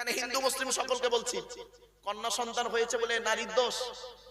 এখানে হিন্দু মুসলিম সকলকে বলছি। কন্যা সন্তান হয়েছে বলে নারীর দোষ।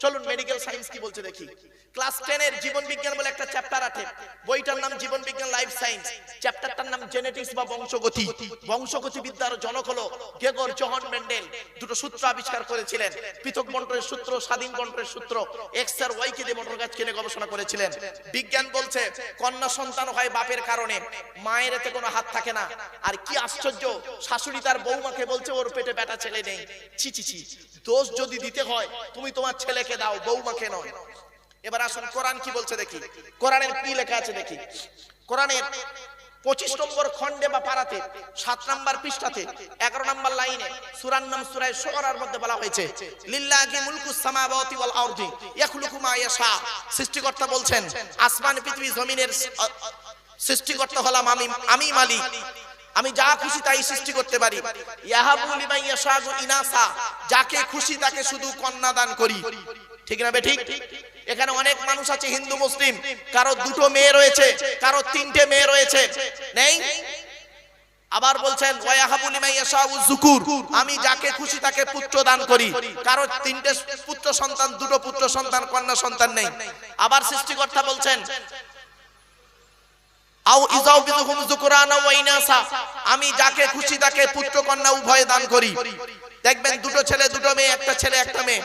চলুন মেডিকেল সায়েন্স কি বলছে দেখি। ক্লাস টেন এর জীবন বিজ্ঞান বলে একটা চ্যাপ্টার আছে। বইটার নাম জীবন বিজ্ঞান লাইফ সায়েন্স চ্যাপ্টারটার নাম জেনেটিক্স বা বংশগতি। বংশগতি বিদ্যার জনক হলো গেগর জহন মেন্ডেল। দুটো সূত্র আবিষ্কার করেছিলেন। পৃথক বন্টনের সূত্র, স্বাধীন বন্টনের সূত্র এক্স আর ওয়াই কে দিয়ে মোটর গাছ কিনে গবেষণা করেছিলেন। বিজ্ঞান বলছে, কন্যা সন্তান হয় বাপের কারণে। মায়ের এতে কোনো হাত থাকে না। আর কি আশ্চর্য, শাশুড়ি তার বৌমাকে বলছে, ওর পেটে বেটা ছেলে নেই। ছি ছি ছি। দোষ যদি দিতে হয়, তুমি তোমার ছেলেকে দাও, বৌমাকে নয়। এবার আসুন, কোরআন কি বলছে দেখি। কোরআনের কি লেখা আছে দেখি। কোরআনের পঁচিশ নম্বর খণ্ডে বা পারাতে সাত নম্বর পৃষ্ঠাতে, এগারো নম্বর লাইনে সুরান নাম সুরায় শোরার মধ্যে বলা হয়েছে, লিল্লাহি মুলকুস সামাওয়াতি ওয়াল আরদি, ইয়াখলুকু মা ইয়াশা। সৃষ্টিকর্তা বলছেন, আসমান, পৃথিবী, জমিনের সৃষ্টিকর্তা হলাম আমি আমি মালিক। আমি যা খুশি তাই সৃষ্টি করতে পারি। ইনাসা, যাকে খুশি তাকে শুধু কন্যা দান করি। ঠিক না ঠিক? এখানে অনেক মানুষ আছে হিন্দু, মুসলিম। কারও দুটো মেয়ে রয়েছে, কারও তিনটে মেয়ে রয়েছে। নেই? আবার বলছেন আমি যাকে খুশি তাকে পুত্র দান করি। কারও তিনটে পুত্র সন্তান, দুটো পুত্র সন্তান, কন্যা সন্তান নেই। আবার সৃষ্টিকর্তা বলছেন আও ইজাও বিদুহুম যুকরানা ওয়া ইনাসা। আমি যাকে খুশি তাকে পুত্র কন্যা উভয় দান করি। দেখবেন দুটো ছেলে দুটো মেয়ে একটা ছেলে একটা মেয়ে।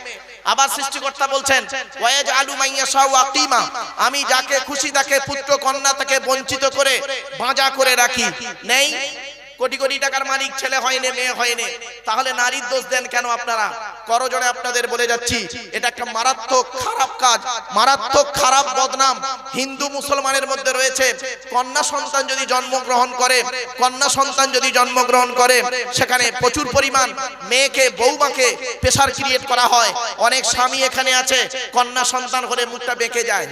আবার সৃষ্টিকর্তা বলছেন ওয়াজ আলু মাইয়াশা ওয়াকিমা আমি যাকে খুশি তাকে পুত্র কন্যা তাকে বঞ্চিত করে বাঁজা করে রাখি। নেই? কোটি কোটি টাকার মালিক, ছেলে হয়নি, মেয়ে হয়নি। তাহলে নারীর দোষ দেন কেন আপনারা? করজনে আপনাদের বলে যাচ্ছি, এটা একটা মারাত্মক খারাপ কাজ, মারাত্মক খারাপ বদনাম। হিন্দু মুসলমানের মধ্যে রয়েছে। কন্যা সন্তান যদি জন্মগ্রহণ করে, কন্যা সন্তান যদি জন্মগ্রহণ করে, সেখানে প্রচুর পরিমাণ মেয়েকে বৌমাকে প্রেশার ক্রিয়েট করা হয়। অনেক স্বামী এখানে আছে, কন্যা সন্তান হলে মুখটা বেঁকে যায়।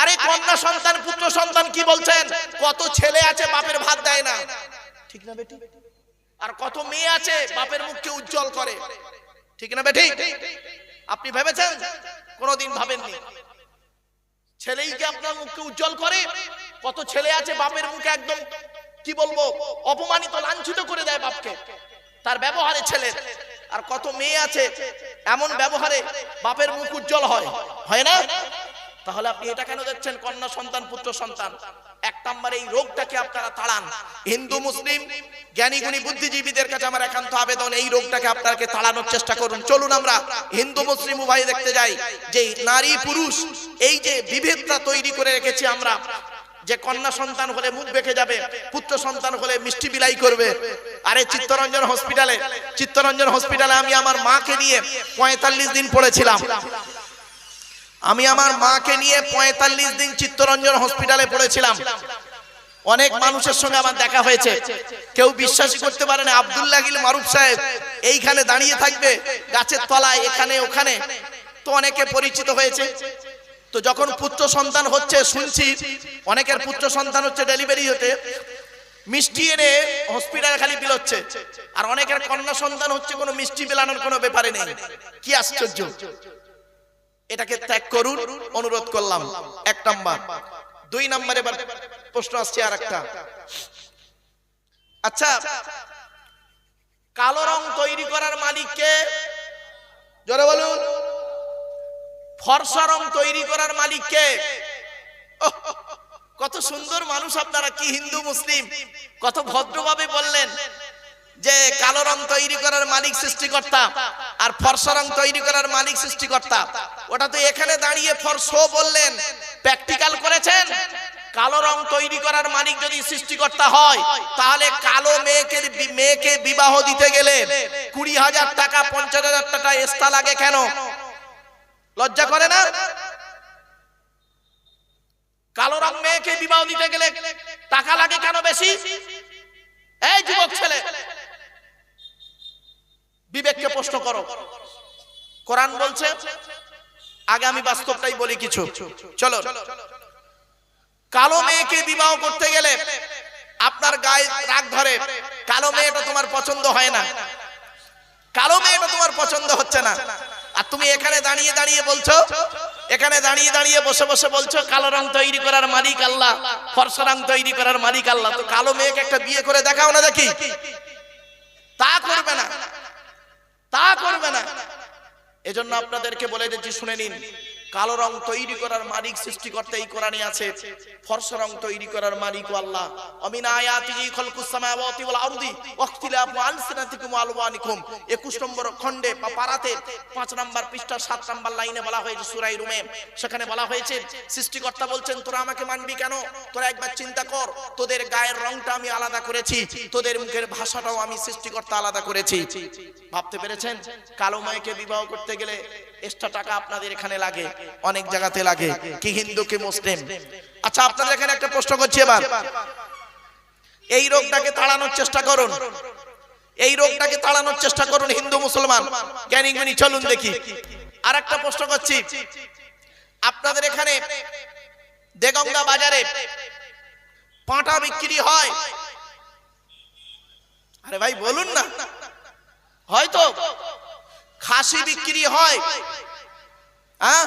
আরে কন্যা সন্তান, পুত্র সন্তান কি বলছেন? কত ছেলে আছে, বাপের ভাত দেয় না। ঠিক না বেটি? আর কত মেয়ে আছে, বাপের মুখকে উজ্জ্বল করে। ঠিক না বেটি? আপনি ভেবেছেন? কোনোদিন ভাবেননি। ছেলেই কি আপনার মুখকে উজ্জ্বল করে? কত ছেলে আছে, বাপের মুখে একদম, কি বলব, অপমানিত, লাঞ্ছিত করে দেয় বাপকে। তার ব্যবহারে ছেলের। আর কত মেয়ে আছে, এমন ব্যবহারে বাপের মুখ উজ্জ্বল হয়। হয় না? তাহলে আপনি এটা কেন দেখছেন? কন্যা সন্তান, পুত্র সন্তান। এক নম্বর এই রোগটাকে আপনারা তাড়ান। হিন্দু, মুসলিম জ্ঞানী গুণী বুদ্ধিজীবীদের কাছে আমার একান্ত আবেদন, এই রোগটাকে আপনাকে তাড়ানোর চেষ্টা করুন। চলুন আমরা হিন্দু, মুসলিম উভয় দেখতে যাই। যে নারী, পুরুষ, এই যে বিভেদটা তৈরি করে রেখেছি আমরা, যে কন্যা সন্তান হলে মুখ বেঁকে যাবে, পুত্র সন্তান হলে মিষ্টি বিলাই করবে। আরে চিত্তরঞ্জন হসপিটালে চিত্তরঞ্জন হসপিটালে আমি আমার মাকে নিয়ে পঁয়তাল্লিশ দিন পড়েছিলাম। আমি আমার মাকে নিয়ে পঁয়তাল্লিশ দিন চিত্তরঞ্জন হসপিটালে পড়েছিলাম। অনেক মানুষের সঙ্গে আমার দেখা হয়েছে। কেউ বিশ্বাসই করতে পারে না। আব্দুল্লাহ গিল মারুফ সাহেব, এইখানে দাঁড়িয়ে থাকবে, গাছের তলায়, এখানে, ওখানে। তো অনেকে পরিচিত হয়েছে। তো যখন পুত্র সন্তান হচ্ছে, শুনছি অনেকের পুত্র সন্তান হচ্ছে ডেলিভারি হতে। মিষ্টি এনে হসপিটালে খালি বিলোচ্ছে। আর অনেকের কন্যা সন্তান হচ্ছে কোনো মিষ্টি বিলানোর কোনো ব্যাপারে নেই। কি আশ্চর্য। এটাকে ত্যাগ করুন, অনুরোধ করলাম। এক নাম্বার। দুই নাম্বার এবার প্রশ্ন আসছে আর একটা আচ্ছা কালো রং তৈরি করার মালিককে জোরে বলুন। ফর্সা রং তৈরি করার মালিককে কত সুন্দর মানুষ আপনারা, কি হিন্দু, মুসলিম। কত ভদ্রভাবে বললেন। যে কালো রং তৈরি করার মালিক সৃষ্টিকর্তা আর ফর্সা রং তৈরি করার মালিক সৃষ্টিকর্তা। ওটা তো এখানে দাঁড়িয়ে ফর্সো বললেন, প্র্যাকটিক্যাল করেছেন। কালো রং তৈরি করার মালিক যদি সৃষ্টিকর্তা হয়, তাহলে কালো মেয়েকে মেয়েকে বিবাহ দিতে গেলে কুড়ি হাজার টাকা, পঞ্চাশ হাজার টাকা এস্তা লাগে কেন? লজ্জা করে না? কালো রং মেয়েকে বিবাহ দিতে গেলে টাকা লাগে কেন বেশি? এই যুবক ছেলে বিবেককে প্রশ্ন করো। কোরআন বলছে আগে আমি বাস্তবটাই বলি কিছু। চলো। কালো মেয়েকে বিবাহ করতে গেলে আপনার গায়ে রাগ ধরে। কালো মেয়েটা তোমার পছন্দ হয় না। কালো মেয়েটা তোমার পছন্দ হচ্ছে না। আর তুমি এখানে দাঁড়িয়ে দাঁড়িয়ে বলছো, এখানে দাঁড়িয়ে দাঁড়িয়ে বসে বসে বলছো, কালো রং তৈরি করার মালিক আল্লাহ, ফর্সা রং তৈরি করার মালিক আল্লাহ। তো কালো মেয়েকে একটা বিয়ে করে দেখাও না দেখি। তা করবে না। তা করবে না। এজন্য আপনাদেরকে বলে দিচ্ছি শুনে নিন। কালো রং তৈরি করার মালিক সৃষ্টিকর্তা এই কোরআনে আছে। ফর্সা রং তৈরি করার মালিক আল্লাহ। অমিন আয়াতিহি খালকুস সামাওয়াতি ওয়াল আরদি ওয়াখতিলাফু আলসিনাতিকুম ওয়া আলওয়ানিকুম। 21 নম্বর খণ্ডে বা পারাতে 5 নম্বর পৃষ্ঠা 7 নম্বর লাইনে বলা হয়েছে সূরা রুমে। সেখানে বলা হয়েছে, সৃষ্টিকর্তা বলছেন, তোরা আমাকে মানবি কেন? তোরা একবার চিন্তা কর, তোদের গায়ের রংটা আমি আলাদা করেছি, তোদের মুখের ভাষাটাও আমি সৃষ্টিকর্তা আলাদা করেছি। ভাবতে পেরেছেন? কালো মাইকে বিবাহ করতে গেলে এক্সট্রা টাকা আপনাদের এখানে লাগে, অনেক জায়গাতে লাগে, কি হিন্দু, কি মুসলিম। আচ্ছা আপনাদের এখানে একটা প্রশ্ন করছি এবার। এই রোগটাকে তাড়ানোর চেষ্টা করুন। এই রোগটাকে তাড়ানোর চেষ্টা করুন হিন্দু, মুসলমান। জ্ঞানী গুণী চলুন দেখি। আর একটা প্রশ্ন করছি। আপনাদের এখানে দেগঙ্গা বাজারে পাঁটা বিক্রি হয়। আরে ভাই, বলুন না। হয়তো। খাসি বিক্রি হয়। হ্যাঁ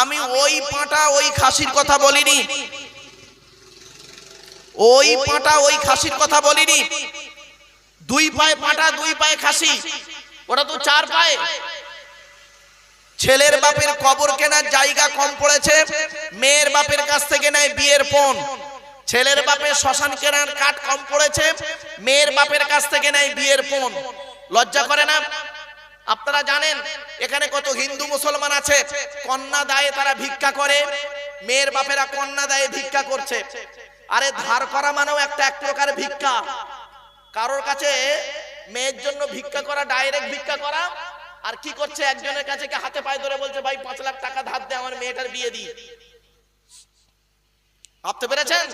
আমি ওই পাঁটা ওই খাসির কথা বলিনি। ওই পাঁটা ওই খাসির কথা বলিনি। দুই পায়ে পাঁটা, দুই পায়ে খাসি। ওটা তো চার পায়ে। ছেলের বাপের কবর কেনার জায়গা কম পড়েছে। মেয়ের বাপের কাছ থেকে নেয় বিয়ের পণ ছেলের বাপের শ্মশান কেনার কাঠ কম পড়েছে। মেয়ের বাপের কাছ থেকে নেয় বিয়ের পণ লজ্জা করে না? আপনারা জানেন, এখানে কত হিন্দু মুসলমান আছে। কন্যা দায়ে তারা ভিক্ষা করে, মেয়ের বাপেরা কন্যা দায়ে ভিক্ষা করছে। আরে ধার করা মানেও একটা এক প্রকার ভিক্ষা। কারোর কাছে মেয়ের জন্য ভিক্ষা করা ডাইরেক্ট ভিক্ষা করা, আর কি করছে? একজনের কাছে কি হাতে পায়ে ধরে বলছে, ভাই, পাঁচ লাখ টাকা ধার দে, আমার মেয়েটার বিয়ে দিই। ভাবতে পেরেছেন?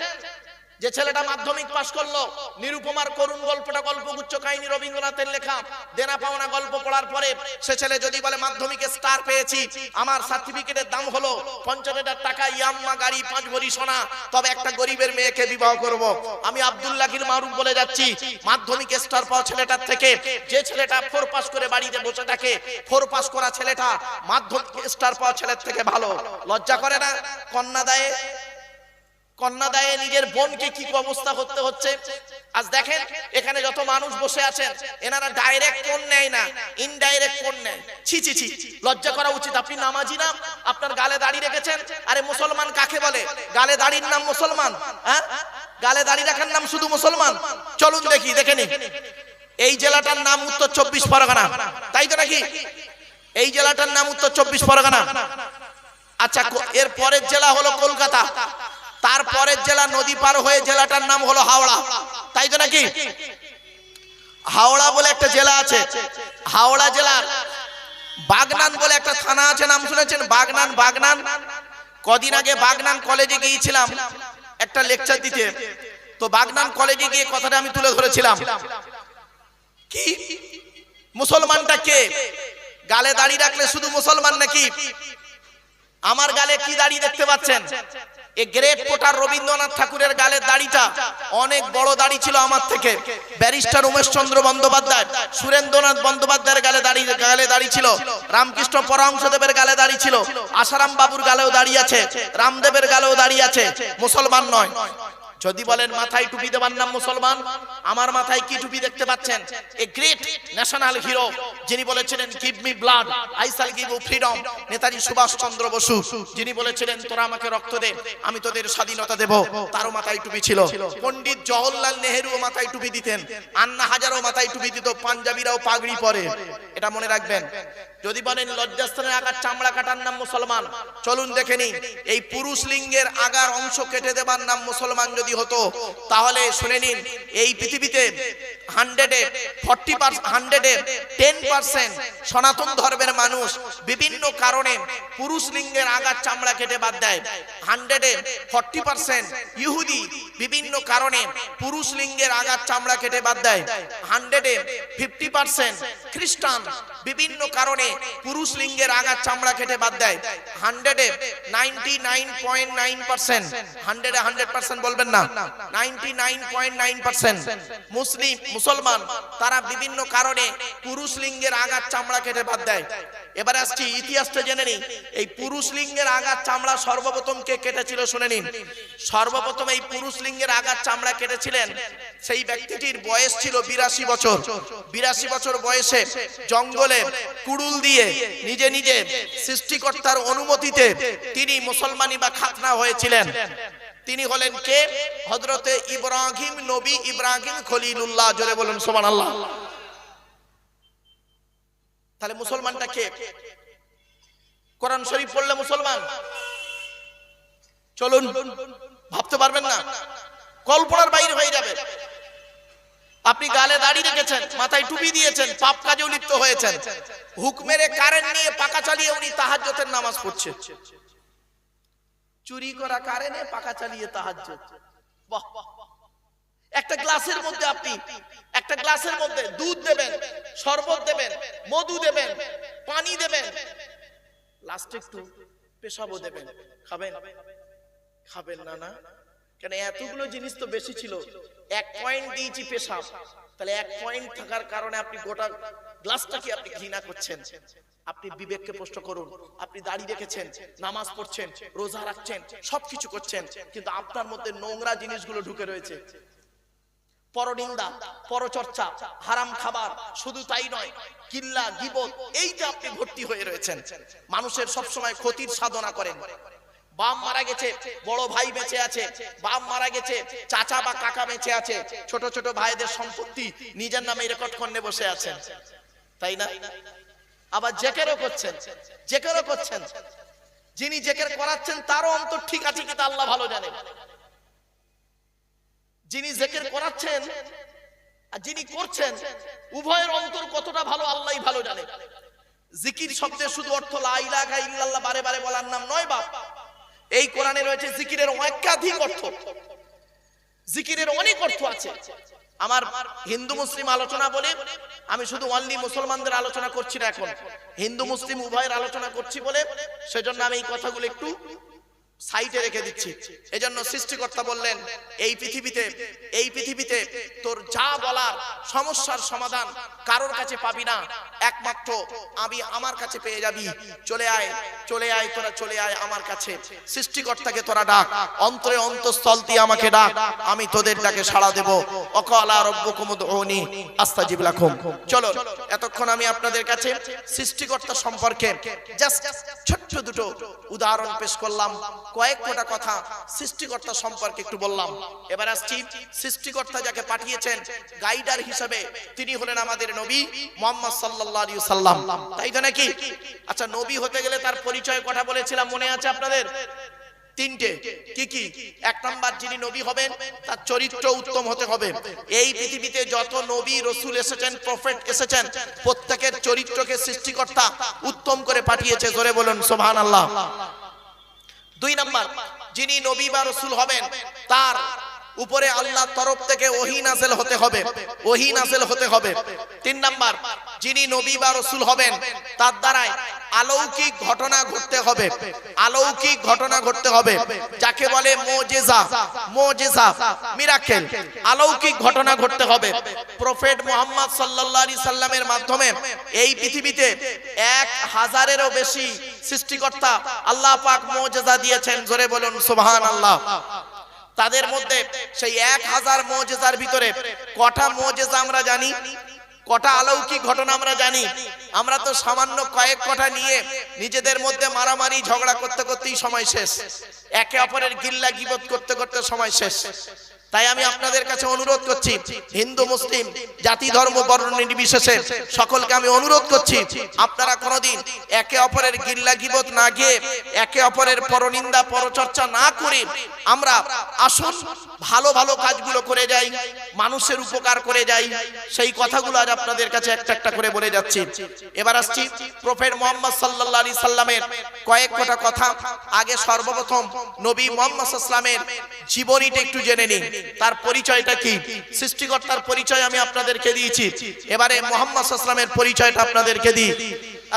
যে ছেলেটা মাধ্যমিক পাশ করল, নিরুপমার করুণ গল্পটা গল্প গল্পগুচ্ছ কাহিনী রবীন্দ্রনাথের লেখা, দেনা পাওনা গল্প পড়ার পরে সে ছেলে যদি বলে, মাধ্যমিকে স্টার পেয়েছি, আমার সার্টিফিকেটের দাম হলো পঞ্চাশ হাজার টাকা, ইয়াম্মা গাড়ি, পাঁচ ভরি সোনা, তবে একটা গরিবের মেয়েকে বিবাহ করব। আমি আব্দুল্লাহির মারুফ বলে যাচ্ছি, মাধ্যমিক স্টার পাওয়া ছেলেটার থেকে, যে ছেলেটা ফোর পাস করে বাড়িতে বসে থাকে ফোর পাস করা ছেলেটা মাধ্যমিক স্টার পাওয়া ছেলের থেকে ভালো। লজ্জা করে না? কন্যা দেয় কন্যা দায়ে নিজের বোনকে কি অবস্থা করতে হচ্ছে? আজ দেখেন, এখানে যত মানুষ বসে আছেন, এনারা ডাইরেক্ট কোন নেয় না ইনডাইরেক্ট কোন নেয়। ছি ছি ছি লজ্জা করা উচিত। আপনি নামাজি না? আপনার গালে দাড়ি রেখেছেন? আরে মুসলমান কাকে বলে? গালে দাড়ির নাম মুসলমান হ্যাঁ? গালে দাড়ি রাখার নাম শুধু মুসলমান। চলুন দেখি, দেখে নি এই জেলাটার নাম উত্তর চব্বিশ পরগনা। তাই তো নাকি? এই জেলাটার নাম উত্তর চব্বিশ পরগনা। আচ্ছা এর পরের জেলা হলো কলকাতা। তারপরের জেলা নদী পার হয়ে জেলাটার নাম হলো হাওড়া। তাই তো নাকি? হাওড়া বলে একটা জেলা আছে। হাওড়া জেলার বাগনান বলে একটা থানা আছে, নাম শুনেছেন? বাগনান বাগনান। কদিন আগে বাগনান কলেজে গিয়েছিলাম। একটা লেকচার দিতে। তো বাগনান কলেজে গিয়ে কথাটা আমি তুলে ধরেছিলাম। কি? মুসলমানটা কে? গালে দাড়ি রাখলে শুধু মুসলমান নাকি? আমার গালে কি দাড়ি দেখতে পাচ্ছেন? এই গ্রেট পোটার রবীন্দ্রনাথ ঠাকুরের গালের দাড়িটা অনেক বড় দাড়ি ছিল আমার থেকে। ব্যারিস্টার উমেশ চন্দ্র বন্দ্যোপাধ্যায়, সুরেন্দ্রনাথ বন্দ্যোপাধ্যায়ের গালে দাড়ি গালে দাড়ি ছিল। রামকৃষ্ণ পরমহংসদেবের গালে দাড়ি ছিল। আসারাম বাবুর গালেও দাঁড়িয়ে আছে। রামদেবের গালেও দাঁড়িয়ে আছে। মুসলমান নয়। যদি বলেন মাথায় টুপি দেবার নাম মুসলমান, আমার মাথায় কি টুপি দেখতে পাচ্ছেন? এ গ্রেট ন্যাশনাল হিরো যিনি বলেছিলেন give me blood I shall give you freedom Netaji Subhash Chandra Bose, যিনি বলেছিলেন, তোরা আমাকে রক্ত দে, আমি তোদের স্বাধীনতা দেব। তারও মাথায় টুপি ছিল। পণ্ডিত জওহরলাল নেহেরু মাথায় টুপি দিতেন। আন্না হাজারও মাথায় টুপি দিত, পাঞ্জাবিরাও পাগড়ি পরে। এটা মনে রাখবেন যদি বলেন লজ্জাস্থানের আগার চামড়া কাটার নাম মুসলমান, চলুন দেখে নিন এই পুরুষ লিঙ্গের আগার অংশ কেটে দেবার নাম মুসলমান যদি হতো, তাহলে শুনে নিন, এই পৃথিবীতে হান্ড্রেডে ফর্টি হান্ড্রেডে টেন পার্সেন্ট সনাতন ধর্মের মানুষ বিভিন্ন কারণে পুরুষ লিঙ্গের আগার চামড়া কেটে বাদ দেয়। হান্ড্রেডে ফর্টি পার্সেন্ট ইহুদি বিভিন্ন কারণে পুরুষ লিঙ্গের আগার চামড়া কেটে বাদ দেয়। হান্ড্রেডে ফিফটি পার্সেন্ট খ্রিস্টান বিভিন্ন কারণে পুরুষ লিঙ্গের আগার চামড়া কেটে বাদ দেয়। হান্ড্রেডে নাইনটি নাইন হান্ড্রেডে হান্ড্রেড পার্সেন্ট বলবেন না। মুসলিম, মুসলমান, তারা বিভিন্ন কারণে পুরুষ লিঙ্গের আগার চামড়া কেটে বাদ দেয়। এবার আসছি ইতিহাসটা জেনে নিন এই পুরুষ লিঙ্গের আগার চামড়া সর্বপ্রথম কে কেটেছিল শুনে নিন। সর্বপ্রথম এই পুরুষ লিঙ্গের আগার চামড়া কেটেছিলেন সেই ব্যক্তিটির বয়স ছিল বিরাশি বছর। বিরাশি বছর বয়সে জঙ্গলে কুড়ুল দিয়ে নিজে নিজে সৃষ্টিকর্তার অনুমতিতে তিনি মুসলমানি বা খাতনা হয়েছিলেন। তিনি হলেন কে? হজরতে ইব্রাহিম নবী ইব্রাহিম খলিলুল্লাহ, জোরে বলুন সোমান আল্লাহ তাহলে মুসলমানটা কে? কোরআন শরীফ পড়লে মুসলমান? চলুন, ভাবতে পারবেন না। কল্পনার বাইরে হয়ে যাবে। আপনি গালে দাড়ি রেখেছেন, মাথায় টুপি দিয়েছেন, পাপ কাজেও লিপ্ত হয়েছেন। হুক মেরে কারেন্ট নিয়ে পাকা চালিয়ে উনি তাহাজ্জতের নামাজ পড়ছে। চুরি করা কারেন্টে পাকা চালিয়ে তাহাজ্জত একটা গ্লাসের মধ্যে আপনি, একটা গ্লাসের মধ্যে দুধ দেবেন, শরবত দেবেন, মধু দেবেন, পানি দেবেন। লাস্টে একটু পেশাবো দেবেন। খাবেন? খাবেন না না? কেন এতগুলো জিনিস তো বেশি ছিল। এক পয়েন্ট দিয়েছি পেশাব। তাহলে এক পয়েন্ট থাকার কারণে আপনি গোটা গ্লাসটাকে আপনি ঘৃণা করছেন। আপনি বিবেককে প্রশ্ন করুন, আপনি দাঁড়িয়ে রেখেছেন, নামাজ পড়ছেন, রোজা রাখছেন, সবকিছু করছেন, কিন্তু আপনার মধ্যে নোংরা জিনিসগুলো ঢুকে রয়েছে। পরনিন্দা, পরচর্চা, হারাম খাবার, শুধু তাই নয়, কিল্লা, গিবত এইটা আপনি ভর্তি হয়ে রয়েছেন। মানুষের সবসময় ক্ষতির সাধনা করেন। বাম মারা গেছে, বড় ভাই বেঁচে আছে বাম মারা গেছে, চাচা বা কাকা বেঁচে আছে, ছোট ছোট ভাইদের সম্পত্তি নিজের নামে রেকর্ড করে বসে আছেন। তাই না? আবার জেকেরও করছেন জেকেরও করছেন। যিনি জেকের করাচ্ছেন, তারও অন্তর ঠিক আছে কিনা আল্লাহ ভালো জানেন যিনি জেকের করাচ্ছেন আর যিনি করছেন, উভয়ের অন্তর কতটা ভালো আল্লাহই ভালো জানে। জিকির শব্দের শুধু অর্থ লা ইলাহা ইল্লাল্লাহ বারে বারে বলার নাম নয় বাপ এই কোরআনে রয়েছে জিকিরের একাধিক অর্থ। জিকিরের অনেক অর্থ আছে। আমার হিন্দু মুসলিম আলোচনা বলে আমি শুধু অনলি মুসলমানদের আলোচনা করছি না এখন। হিন্দু মুসলিম উভয়ের আলোচনা করছি বলে সেজন্য আমি এই কথাগুলো একটু সাইডে রেখে দিচ্ছি। এজন্য সৃষ্টিকর্তা বললেন, এই পৃথিবীতে এই পৃথিবীতে তোর যা বলার সমস্যার সমাধান কারোর কাছে পাবি না। একমাত্র আমি আমার কাছে পেয়ে যাবি। চলে আয় চলে আয়, তোরা চলে আয় আমার কাছে। সৃষ্টিকর্তাকে তোরা ডাক। অন্তরে অন্তঃস্থল দিয়ে আমাকে ডাক। আমি তোদের ডাকে সাড়া দেব। অকালা রব্বকুম উদউনি আস্তাজিব লাকুম। চলো এতক্ষণ আমি আপনাদের কাছে সৃষ্টিকর্তা সম্পর্কে জাস্ট ছোট্ট দুটো উদাহরণ পেশ করলাম। কয়েক কোটা কথা সৃষ্টিকর্তা সম্পর্কে একটু বললাম। এবার আসছি সৃষ্টিকর্তা যাকে পাঠিয়েছেন গাইডার হিসেবে, তিনি হলেন আমাদের নবী মোহাম্মদ সাল্লাল্লাহু আলাইহি সাল্লাম তাই তো নাকি? আচ্ছা নবী হতে গেলে তার পরিচয় কথা বলেছিলাম মনে আছে আপনাদের? তিনটে। কি কি? এক নাম্বার, যিনি নবী হবেন, তার চরিত্র উত্তম হতে হবে। এই পৃথিবীতে যত নবী রসুল এসেছেন, প্রফেট এসেছেন, প্রত্যেকের চরিত্রকে সৃষ্টিকর্তা উত্তম করে পাঠিয়েছে। জোরে বলুন সোভান আল্লাহ দুই নাম্বার, যিনি নবী বা রসুল হবেন, তার উপরে আল্লাহ তরফ থেকে ওহি নাজেল হতে হবে, ওহি নাজেল হতে হবে। তিন নাম্বার, যিনি নবী বা রসুল হবেন, তার দ্বারাই আলৌকিক ঘটনা ঘটতে হবে, আলৌকিক ঘটনা ঘটতে হবে। যাকে বলে মোজেজা মোজেজা, মিরাকেল, আলৌকিক ঘটনা ঘটতে হবে। প্রফেট মোহাম্মদ সাল্লাল্লাহু আলাইহি সাল্লামের মাধ্যমে এই পৃথিবীতে এক হাজারেরও বেশি সৃষ্টিকর্তা আল্লাহ পাক মোজেজা দিয়েছেন, জোরে বলুন, সুবহানাল্লাহ। তাদের মধ্যে সেই এক হাজার মোজেজার ভিতরে কটা মোজেজা আমরা জানি, কটা অলৌকিক ঘটনা আমরা জানি। আমরা তো সামান্য কয়েক কটা নিয়ে নিজেদের মধ্যে মারামারি, ঝগড়া করতে করতেই সময় শেষ। একে অপরের গিল্লা গিবত করতে করতে সময় শেষ। তাই আমি আপনাদের কাছে অনুরোধ করছি, হিন্দু, মুসলিম, জাতি, ধর্ম, বর্ণ নির্বিশেষে সকলকে আমি অনুরোধ করছি, আপনারা কোনোদিন একে অপরের গিল্লা গিবত না গিয়ে একে অপরের পরনিন্দা, পরচর্চা না করে আমরা আসুন, ভালো ভালো কাজগুলো করে যাই, মানুষের উপকার করে যাই। সেই কথাগুলো আজ আপনাদের কাছে একটা একটা করে বলে যাচ্ছি। এবার আসছি প্রফেট মোহাম্মদ সাল্লাল্লাহু আলাইহি সাল্লামের কয়েক কটা কথা। আগে সর্বপ্রথম নবী মোহাম্মদ সাল্লামের জীবনীটা একটু জেনে নিন তার পরিচয়টা কি? সৃষ্টিকর্তার পরিচয় আমি আপনাদেরকে দিয়েছি। এবারে মোহাম্মদ সাল্লামের পরিচয়টা আপনাদেরকে দিই।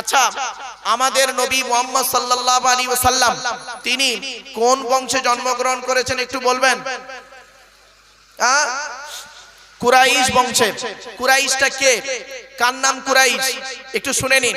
আচ্ছা আমাদের নবী মোহাম্মদ সাল্লাল্লাহু আলাইহি ওয়াসাল্লাম, তিনি কোন বংশে জন্মগ্রহণ করেছেন একটু বলবেন? কুরাইশ বংশে। কুরাইশটা কে? কার নাম কুরাইশ? একটু শুনে নিন।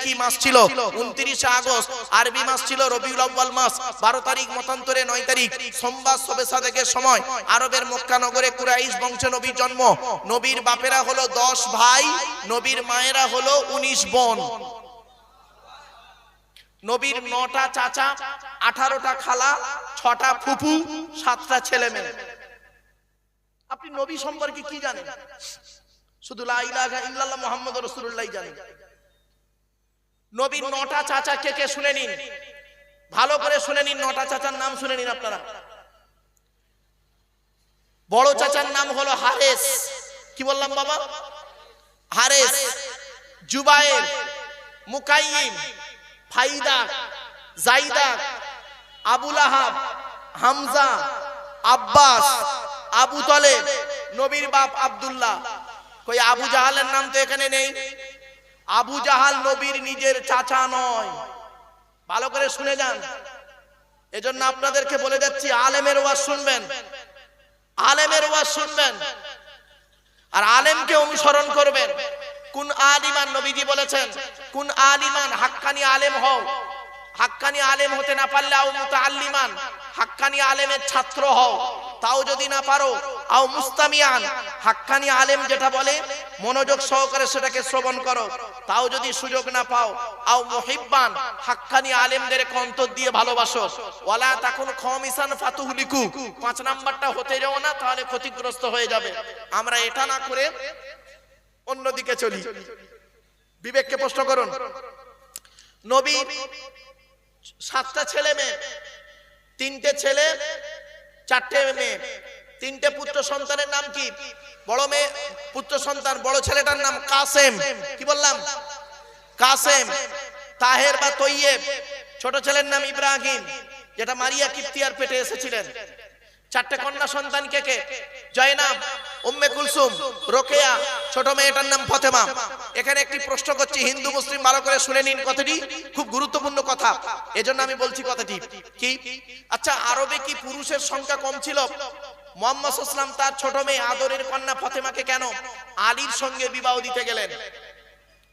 কি মাস ছিল? উনত্রিশে আগস্ট, আরবি মাস ছিল আউ্বাল মাস, বারো তারিখ মতান্তরে নয় তারিখ, সোমবার সবে সাদেকের সময়, আরবের মক্কা নগরে কুরাইশ বংশে নবীর জন্ম, নবীর বাপেরা হলো দশ ভাই, নবীর মায়েরা হলো উনিশ বোন। নবীর নটা চাচা, আঠারোটা খালা, ছটা ফুপু, সাতটা ছেলে মেয়ে। আপনি নবী সম্পর্কে কি জানেন? শুধু লা ইলাহা ইল্লাল্লাহ মুহাম্মাদুর রাসূলুল্লাহ জানেন। নবীর নটা চাচা কে কে শুনে নিন? ভালো করে শুনে নিন, নটা চাচার নাম শুনে নিন আপনারা। বড় চাচার নাম হলো হারেস। কি বললাম বাবা? হারেস, জুবায়ের মুকাইম ফাইদা, জাইদা, আবুল আহাব, হামজা, আব্বাস, আবু তলেব, নবীর বাপ আব্দুল্লাহ। কই আবু জাহালের নাম তো এখানে নেই। আবু জাহাল নবীর নিজের চাচা নয়। ভালো করে শুনে যান। এজন্য আপনাদেরকে বলে যাচ্ছি, আলেমের ওয়াজ শুনবেন। আলেমের ওয়াজ শুনবেন। আর আলেমকে অনুসরণ করবেন। কোন আলিমান নবীজি বলেছেন, কোন আলিমান হাক্কানি আলেম হও। হাক্কানি আলেম হতে না পারলে আও মুতাআল্লিমান। হাক্কানি আলেমের ছাত্র হও, তাও যদি না পারো, আও মুস্তামিয়ান। হাক্কানি আলেম যেটা বলে, মনোযোগ সহকারে সেটাকে শ্রবণ করো, তাও যদি সুযোগ না পাও, আও মুহিব্বান। হাক্কানি আলেমদের অন্তর দিয়ে ভালোবাসো। ওয়ালা তখন খমিসান ফাতুহলিকু। পাঁচ নাম্বারটা হতে যাও না, তাহলে ক্ষতিগ্রস্ত হয়ে যাবে। আমরা এটা না করে অন্যদিকে চলি। বিবেককে প্রশ্ন করুন। নবী সাতটা ছেলে মেয়ে। তিনটে ছেলে, চারটে মেয়ে। তিনটে পুত্র সন্তানের নাম কি? বড় মেয়ে, পুত্র সন্তান, বড় ছেলেটার নাম কাসেম। কি বললাম? কাসেম, তাহের বা তৈয়েব। ছোট ছেলের নাম ইব্রাহিম, যেটা মারিয়া কিপ্তিয়ার পেটে এসেছিলেন। চারটে কন্যা সন্তান কে কে? জয়নাব। উম্মে কুলসুম, রোকেয়া, ছোট মেয়েটার নাম ফতেমা। এখানে একটি প্রশ্ন করছি, হিন্দু, মুসলিম, ভালো করে শুনে নিন কথাটি। খুব গুরুত্বপূর্ণ কথা। এজন্য আমি বলছি কথাটি। কি? আচ্ছা আরবে কি পুরুষের সংখ্যা কম ছিল? মোহাম্মদ ইসলাম তার ছোট মেয়ে আদরের কন্যা ফতেমাকে কেন আলীর সঙ্গে বিবাহ দিতে গেলেন?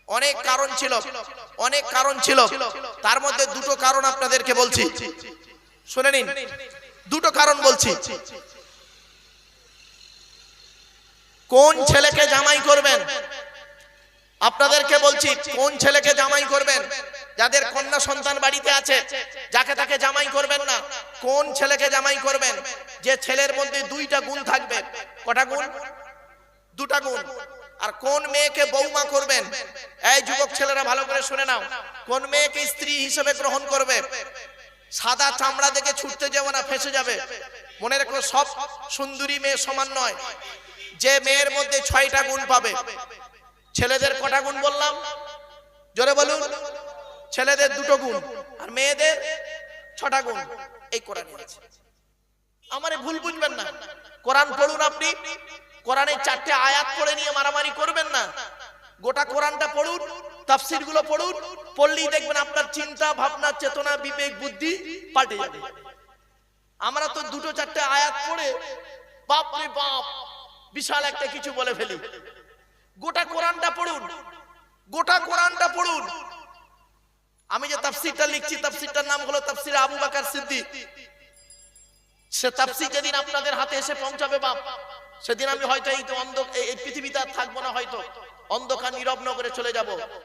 অনেক কারণ ছিল, অনেক কারণ ছিল। তার মধ্যে দুটো কারণ আপনাদেরকে বলছি। শুনে নিন। দুটো কারণ বলছি। কোন ছেলেকে জামাই করবেন? আপনাদেরকে বলছি, কোন ছেলেকে জামাই করবেন? যাদের কন্যা সন্তান বাড়িতে আছে, যাকে তাকে জামাই করবেন না, কোন ছেলেকে জামাই করবেন? যে ছেলের মধ্যে দুইটা গুণ থাকবে। কটা গুণ? দুটা গুণ। আর কোন মেয়েকে বৌমা করবেন? এই যুবক ছেলেরা ভালো করে শুনে নাও। কোন মেয়েকে স্ত্রী হিসেবে গ্রহণ করবে? সাদা চামড়া দেখে ছুটতে যাব না, ফেসে যাবে। মনে রেখো, সব সুন্দরী মেয়ে সমান নয়। যে মেয়ের মধ্যে ছয়টা গুণ পাবে। ছেলেদের কটা গুণ বললাম? জোরে বলুন। ছেলেদের দুটো গুণ আর মেয়েদের ছটা গুণ। এই কোরআনে আমারে ভুল বুঝবেন না। কোরআন পড়ুন আপনি। কোরআনের চারটে আয়াত পড়ে নিয়ে মারামারি করবেন না। গোটা কোরআনটা পড়ুন তাফসিরগুলো পড়ুন, পড়লেই দেখবেন আপনার চিন্তা, ভাবনা, চেতনা, বিবেক, বুদ্ধি পাল্টে যাবে। আমরা তো দুটো চারটে আয়াত পড়ে বাপ রে বাপ বিশাল একটা কিছু বলে ফেলি। গোটা কোরআনটা পড়ুন। গোটা কোরআনটা পড়ুন। আমি যে তাফসিরটা লিখছি, তাফসিরটার নাম হলো তাফসির আবু বাকার সিদ্দিক। সে তাফসির যেদিন আপনাদের হাতে এসে পৌঁছাবে বাপ, সেদিন আমি হয়তো এই অন্ধ এই পৃথিবীতে আর থাকব না হয়তো। অন্ধকার নীরব নগরে চলে যাব।